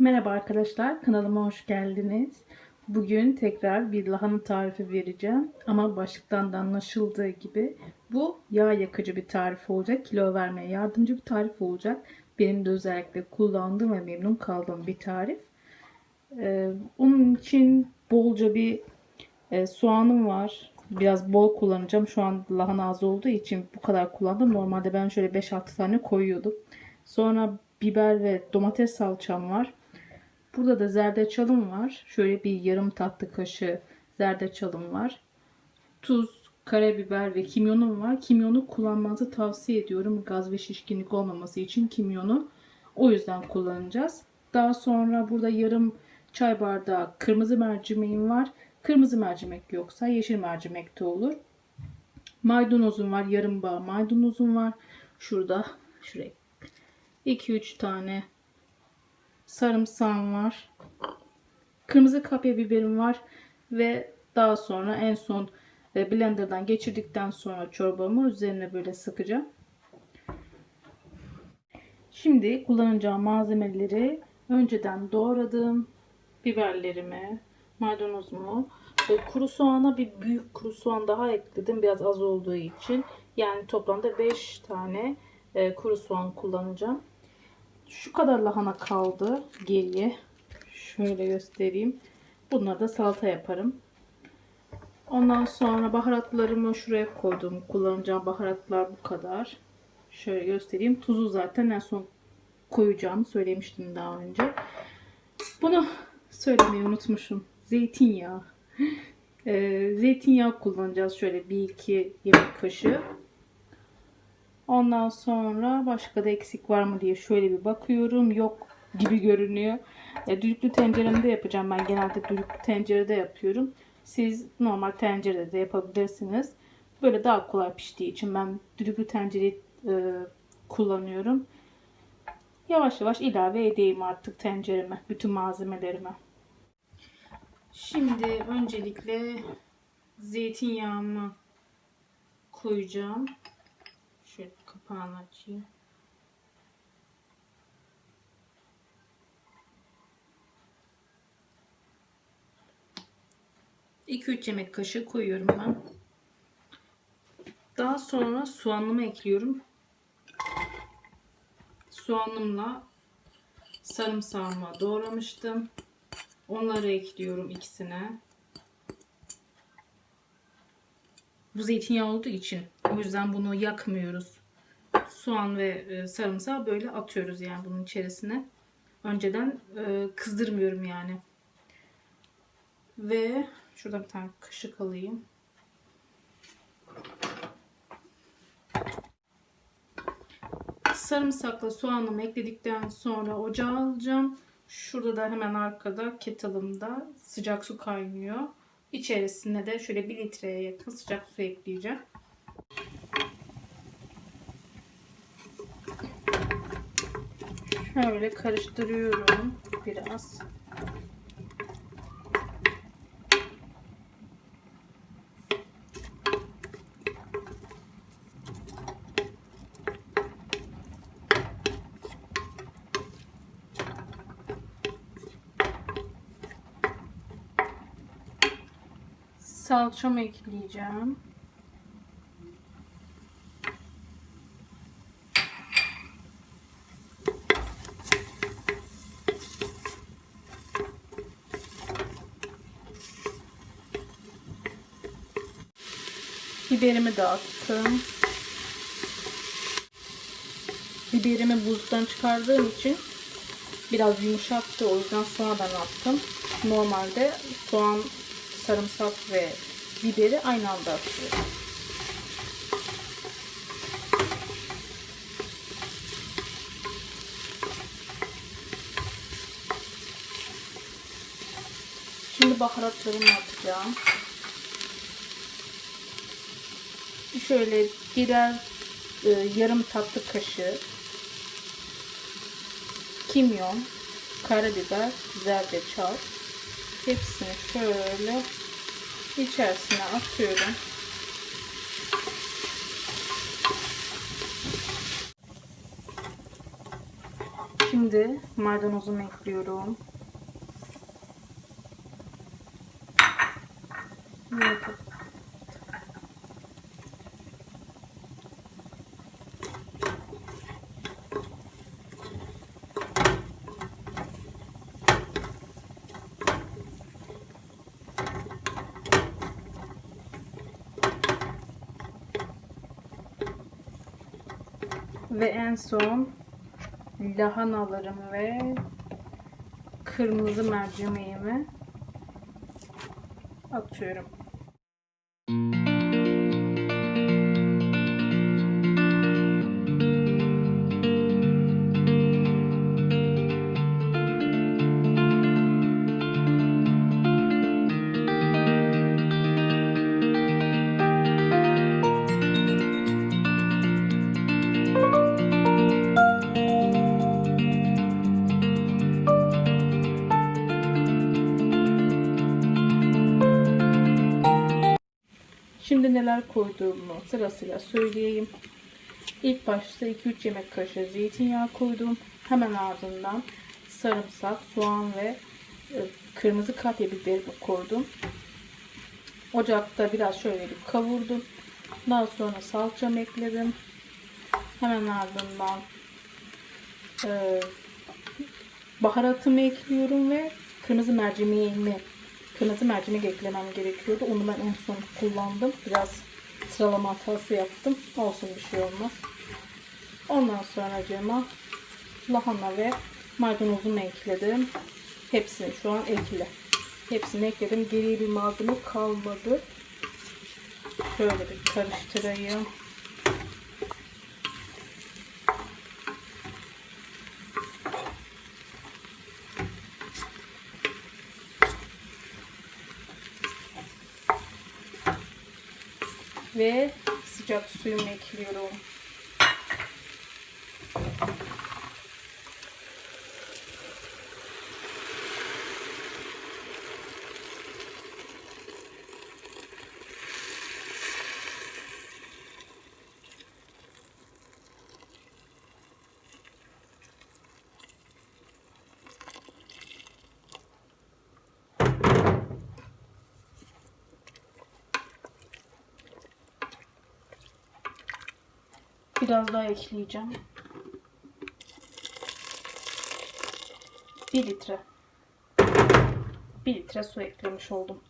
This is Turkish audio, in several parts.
Merhaba arkadaşlar, kanalıma hoş geldiniz. Bugün tekrar bir lahana tarifi vereceğim. Ama başlıktan da anlaşıldığı gibi bu yağ yakıcı bir tarif olacak. Kilo vermeye yardımcı bir tarif olacak. Benim de özellikle kullandığım ve memnun kaldığım bir tarif. Ee, onun için bolca bir e, soğanım var. Biraz bol kullanacağım. Şu an lahana az olduğu için bu kadar kullandım. Normalde ben şöyle 5-6 tane koyuyordum. Sonra biber ve domates salçam var. Burada da zerdeçalım var. Şöyle bir yarım tatlı kaşığı zerdeçalım var. Tuz, karabiber ve kimyonum var. Kimyonu kullanmanızı tavsiye ediyorum. Gaz ve şişkinlik olmaması için kimyonu o yüzden kullanacağız. Daha sonra burada yarım çay bardağı kırmızı mercimeğim var. Kırmızı mercimek yoksa yeşil mercimek de olur. Maydanozum var. Yarım bağ maydanozum var. Şurada şuraya 2-3 tane sarımsağım var. Kırmızı kapya biberim var. Ve daha sonra en son e, blenderdan geçirdikten sonra çorbamı üzerine böyle sıkacağım. Şimdi kullanacağım malzemeleri önceden doğradım. Biberlerimi, maydanozumu ve kuru soğana bir büyük kuru soğan daha ekledim. Biraz az olduğu için. Yani toplamda 5 tane e, kuru soğan kullanacağım. Şu kadar lahana kaldı geriye. Şöyle göstereyim. Bunları da salata yaparım. Ondan sonra baharatlarımı şuraya koydum. Kullanacağım baharatlar bu kadar. Şöyle göstereyim. Tuzu zaten en son koyacağımı söylemiştim daha önce. Bunu söylemeyi unutmuşum. Zeytinyağı. Ee, zeytinyağı kullanacağız. Şöyle 1-2 yemek kaşığı. Ondan sonra başka da eksik var mı diye şöyle bir bakıyorum. Yok gibi görünüyor. E, düdüklü tenceremde yapacağım. Ben genelde düdüklü tencerede yapıyorum. Siz normal tencerede de yapabilirsiniz. Böyle daha kolay piştiği için ben düdüklü tencereyi e, kullanıyorum. Yavaş yavaş ilave edeyim artık tencereme. Bütün malzemelerime. Şimdi öncelikle zeytinyağımı koyacağım. Kapağını açayım. İki üç yemek kaşığı koyuyorum ben. Daha sonra soğanımı ekliyorum. Soğanımla sarımsağımı doğramıştım. Onları ekliyorum ikisine. Bu zeytinyağı olduğu için o yüzden bunu yakmıyoruz. Soğan ve e, sarımsağı böyle atıyoruz yani bunun içerisine. Önceden e, kızdırmıyorum yani. Ve şurada bir tane kaşık alayım. Sarımsakla soğanımı ekledikten sonra ocağa alacağım. Şurada da hemen arkada kettle'ımda sıcak su kaynıyor. İçerisine de şöyle 1 litreye yakın sıcak su ekleyeceğim. Şöyle karıştırıyorum biraz. Salçamı ekleyeceğim. Biberimi de attım. Biberimi buzdan çıkardığım için biraz yumuşaktı. O yüzden sonradan attım. Normalde soğan, sarımsak ve biberi aynı anda atıyorum. Şimdi baharatlarımı atacağım. Şöyle birer e, yarım tatlı kaşığı kimyon, karabiber, zerdeçal hepsini şöyle içerisine atıyorum. Şimdi maydanozumu ekliyorum. Evet. Ve en son lahanalarımı ve kırmızı mercimeğimi atıyorum. Neler koyduğumu sırasıyla söyleyeyim. İlk başta 2-3 yemek kaşığı zeytinyağı koydum. Hemen ardından sarımsak, soğan ve e, kırmızı kapya biberimi koydum. Ocakta biraz şöyle bir kavurdum. Daha sonra salçamı ekledim. Hemen ardından e, baharatımı ekliyorum ve kırmızı mercimeğimi kırmızı mercimek eklemem gerekiyordu. Onu ben en son kullandım. Biraz sıralama hatası yaptım. Olsun bir şey olmaz. Ondan sonra cema lahana ve maydanozumu ekledim. Hepsini şu an ekle. Hepsini ekledim. Geriye bir malzeme kalmadı. Şöyle bir karıştırayım. Ve sıcak suyumu ekliyorum. Biraz daha ekleyeceğim. 1 litre. 1 litre su eklemiş oldum.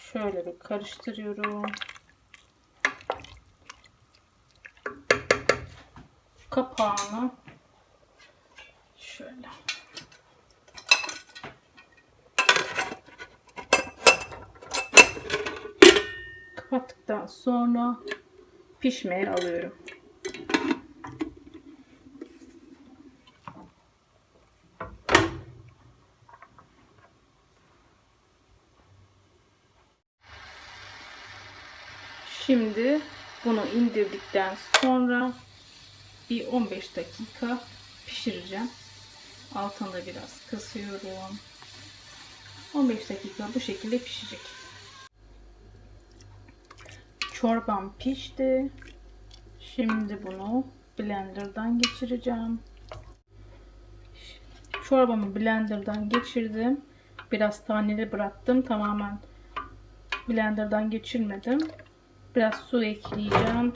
Şöyle bir karıştırıyorum. Kapağını şöyle kapattıktan sonra pişmeye alıyorum. Şimdi bunu indirdikten sonra bir 15 dakika pişireceğim. Altında biraz kısıyorum. 15 dakika bu şekilde pişecek. Çorbam pişti. Şimdi bunu blenderdan geçireceğim. Çorbamı blenderdan geçirdim. Biraz taneli bıraktım. Tamamen blenderdan geçirmedim. Biraz su ekleyeceğim.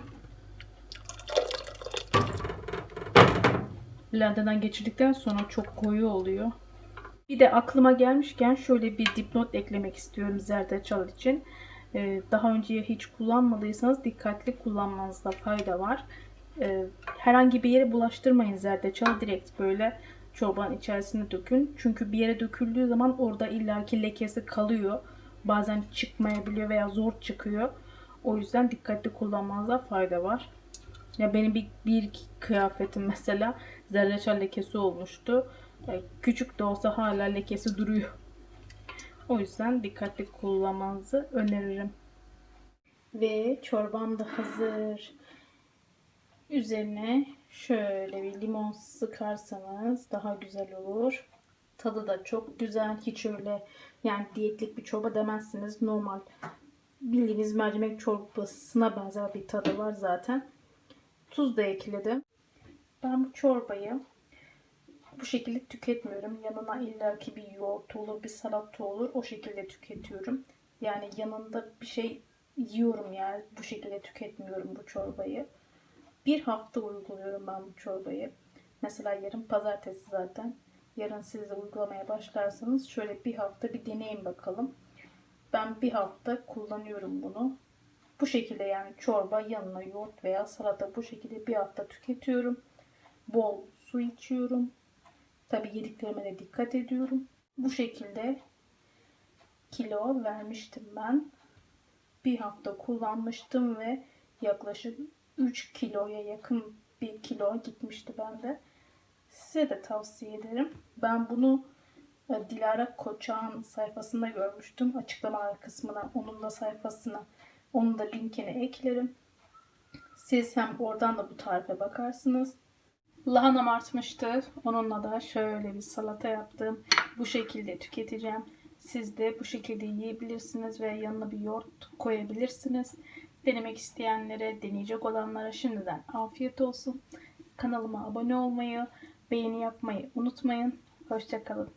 Blenderdan geçirdikten sonra çok koyu oluyor. Bir de aklıma gelmişken şöyle bir dipnot eklemek istiyorum zerdeçal için. Ee, daha önce hiç kullanmadıysanız dikkatli kullanmanızda fayda var. Ee, herhangi bir yere bulaştırmayın zerdeçal. Direkt böyle çorbanın içerisine dökün. Çünkü bir yere döküldüğü zaman orada illaki lekesi kalıyor. Bazen çıkmayabiliyor veya zor çıkıyor. O yüzden dikkatli kullanmanızda fayda var. Ya benim bir, bir kıyafetim mesela zerdeçal lekesi olmuştu. Küçük de olsa hala lekesi duruyor. O yüzden dikkatli kullanmanızı öneririm. Ve çorbam da hazır. Üzerine şöyle bir limon sıkarsanız daha güzel olur. Tadı da çok güzel. Hiç öyle yani diyetlik bir çorba demezsiniz. Normal bildiğiniz mercimek çorbasına benzer bir tadı var zaten. Tuz da ekledim. Ben bu çorbayı bu şekilde tüketmiyorum. Yanına illaki bir yoğurt olur, bir salata olur. O şekilde tüketiyorum. Yani yanında bir şey yiyorum yani. Bu şekilde tüketmiyorum bu çorbayı. Bir hafta uyguluyorum ben bu çorbayı. Mesela yarın pazartesi zaten. Yarın siz de uygulamaya başlarsanız şöyle bir hafta bir deneyin bakalım. Ben bir hafta kullanıyorum bunu. Bu şekilde yani çorba yanına yoğurt veya salata bu şekilde bir hafta tüketiyorum. Bol su içiyorum. Tabi yediklerime de dikkat ediyorum. Bu şekilde kilo vermiştim ben. Bir hafta kullanmıştım ve yaklaşık 3 kiloya yakın bir kilo gitmişti bende. Size de tavsiye ederim. Ben bunu e, Dilara Koçak'ın sayfasında görmüştüm. Açıklamalar kısmına, onun da sayfasına, onun da linkini eklerim. Siz hem oradan da bu tarife bakarsınız. Lahanam artmıştı. Onunla da şöyle bir salata yaptım. Bu şekilde tüketeceğim. Siz de bu şekilde yiyebilirsiniz ve yanına bir yoğurt koyabilirsiniz. Denemek isteyenlere, deneyecek olanlara şimdiden afiyet olsun. Kanalıma abone olmayı, beğeni yapmayı unutmayın. Hoşçakalın.